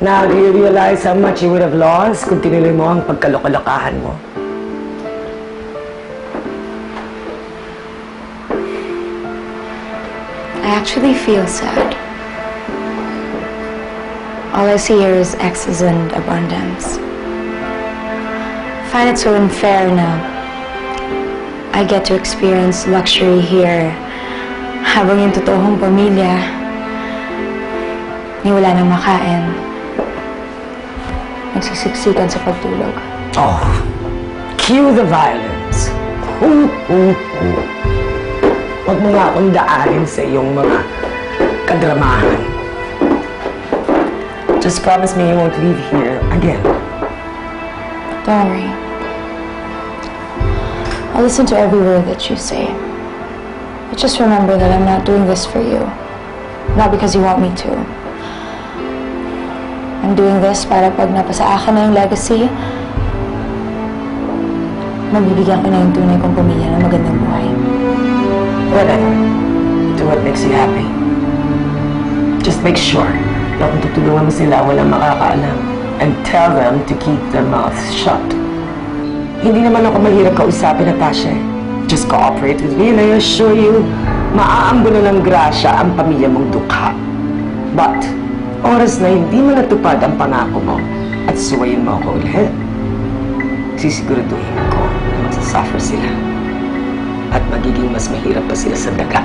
Now, do you realize how much you would have lost kung tinuloy mo ang pagkalokalokahan mo? I actually feel sad. All I see here is excess and abundance. I find it so unfair na I get to experience luxury here habang yung totoong pamilya ni wala nang makain. Nagsisiksikan sa pagtulog. Oh, cue the violence. Hoo, hoo, hoo. Huwag mo nga akong daanin sa iyong mga kadramahan. Just promise me you won't leave here again. Don't worry. I'll listen to every word that you say. But just remember that I'm not doing this for you. Not because you want me to. I'm doing this para pag napasa akin na yung legacy, mabibigyan ko na yung tunay kong pamilya ng magandang buhay. Whatever. Do what makes you happy. Just make sure na kung tutulungan mo sila, walang makakaalam. And tell them to keep their mouths shut. Hindi naman ako mahirap kausapin, Natasha. Just cooperate with me and I assure you, maaambuno ng grasya ang pamilya mong dukha. But, oras na hindi mo natupad ang pangako mo at suwayin mo ako ulit, sisiguraduhin ko na magsasuffer sila at magiging mas mahirap pa sila sa daga.